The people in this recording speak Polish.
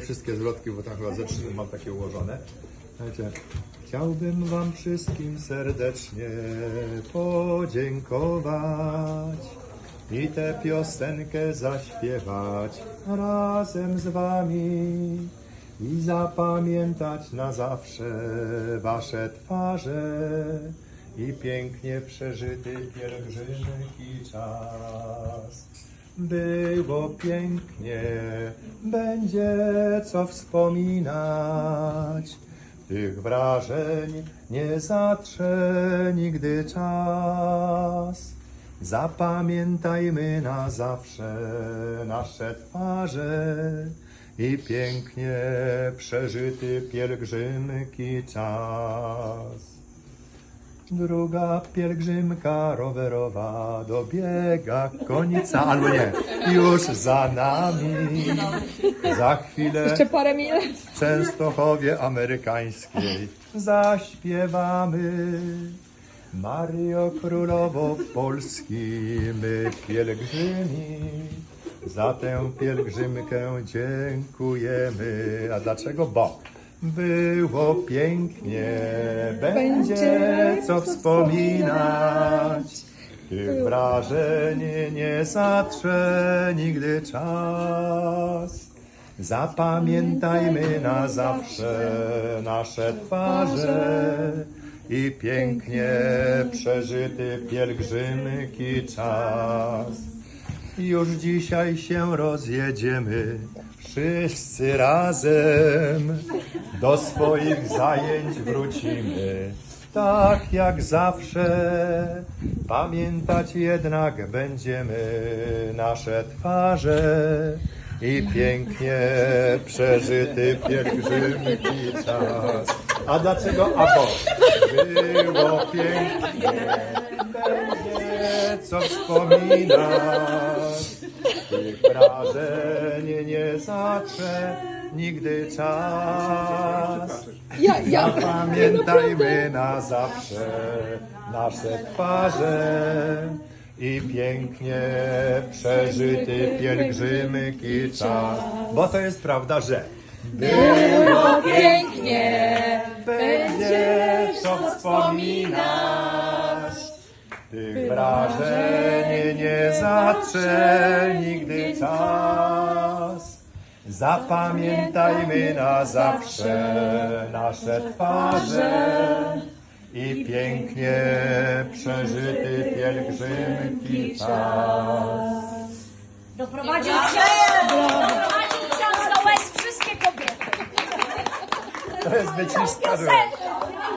Wszystkie zwrotki, bo chyba ze trzy mam takie ułożone. Słuchajcie, chciałbym wam wszystkim serdecznie podziękować i tę piosenkę zaśpiewać razem z wami i zapamiętać na zawsze wasze twarze i pięknie przeżyty pielgrzymki czas. Było pięknie, będzie co wspominać. Tych wrażeń nie zatrze nigdy czas. Zapamiętajmy na zawsze nasze twarze i pięknie przeżyty pielgrzymki czas. Druga pielgrzymka rowerowa dobiega końca, albo nie, już za nami. Za chwilę Jeszcze parę w Częstochowie amerykańskiej zaśpiewamy. Mario Królowo Polski, my pielgrzymi, za tę pielgrzymkę dziękujemy. A dlaczego? Bo było pięknie, będzie co wspominać. Tych wrażeń nie zatrze nigdy czas. Zapamiętajmy na zawsze nasze twarze i pięknie przeżyty pielgrzymki czas. Już dzisiaj się rozjedziemy, wszyscy razem do swoich zajęć wrócimy. Tak jak zawsze, pamiętać jednak będziemy nasze twarze i pięknie przeżyty pielgrzymki czas. A dlaczego? A bo było pięknie, będzie co wspominać. Tych wrażeń nie zatrze nigdy czas. Ja, ja. Zapamiętajmy na zawsze nasze twarze i pięknie przeżyty pielgrzymki czas. Bo to jest prawda, że Było pięknie. Wspominać. Tych wrażeń nie zatrze nigdy czas. Zapamiętajmy na zawsze nasze twarze i pięknie przeżyty pielgrzymki czas. Doprowadził ksiądz, doprowadził ksiądz do łez wszystkie kobiety. To jest wyciska.